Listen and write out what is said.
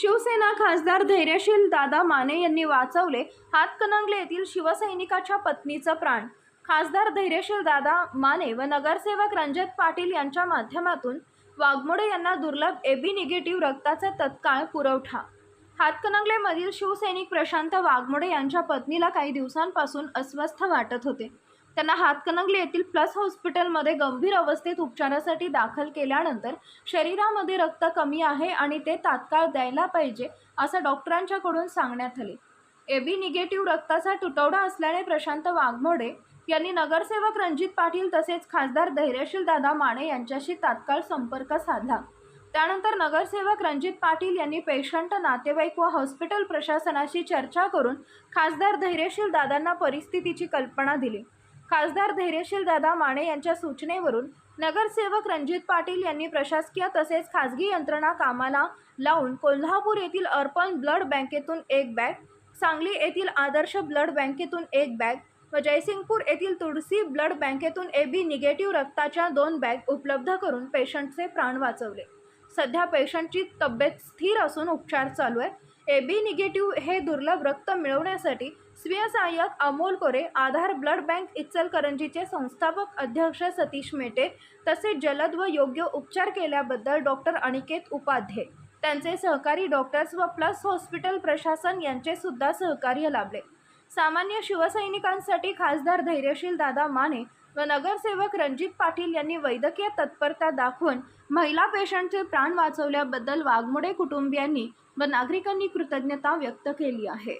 शिवसेना खासदार धैर्यशील दादा माने यांनी वाचवले हातकणंगले येथील शिवसैनिकाच्या पत्नीचं प्राण. खासदार धैर्यशील दादा माने व नगरसेवक रंजित पाटील यांच्या माध्यमातून वाघमोडे यांना दुर्लभ एबी निगेटिव्ह रक्ताचा तत्काळ पुरवठा. हातकणंगलेमधील शिवसैनिक प्रशांत वाघमोडे यांच्या पत्नीला काही दिवसांपासून अस्वस्थ वाटत होते. त्यांना हातकणंगले येथील प्लस हॉस्पिटलमध्ये गंभीर अवस्थेत उपचारासाठी दाखल केल्यानंतर शरीरामध्ये रक्त कमी आहे आणि ते तात्काळ द्यायला पाहिजे असं डॉक्टरांच्याकडून सांगण्यात आले. एबी निगेटिव्ह रक्ताचा तुटवडा असल्याने प्रशांत वाघमोडे यांनी नगरसेवक रणजित पाटील तसेच खासदार धैर्यशील दादा माने यांच्याशी तात्काळ संपर्क साधला. त्यानंतर नगरसेवक रणजित पाटील यांनी पेशंट नातेवाईक व हॉस्पिटल प्रशासनाशी चर्चा करून खासदार धैर्यशील दादांना परिस्थितीची कल्पना दिली. खासदार धैर्यशील दादा माने यांच्या सूचनेवरून नगरसेवक रणजित पाटील यांनी प्रशासकीय तसेच खासगी यंत्रणा कामाला लावून कोल्हापूर येथील अर्पण ब्लड बँकेतून एक बॅग सांगली येथील आदर्श ब्लड बँकेतून एक बॅग व जयसिंगपूर येथील तुळसी ब्लड बँकेतून ए बी निगेटिव्ह रक्ताच्या दोन बॅग उपलब्ध करून पेशंटचे प्राण वाचवले. सध्या पेशंटची तब्येत स्थिर असून उपचार चालू आहे. ए बी निगेटिव्ह हे दुर्लभ रक्त मिळवण्यासाठी स्वीय सहाय्यक अमोल कोरे आधार ब्लड बँक इचलकरंजीचे संस्थापक अध्यक्ष सतीश मेटे तसेच जलद व योग्य उपचार केल्याबद्दल डॉक्टर अनिकेत उपाध्ये. त्यांचे सहकारी डॉक्टर्स व प्लस हॉस्पिटल प्रशासन यांचे सुद्धा सहकार्य लाभले. सामान्य शिवसैनिकांसाठी खासदार धैर्यशील दादा माने व नगरसेवक रणजित पाटील यांनी वैद्यकीय तत्परता दाखवून महिला पेशंटचे प्राण वाचवल्याबद्दल वाघमोडे कुटुंबियांनी व नागरिकांनी कृतज्ञता व्यक्त केली आहे.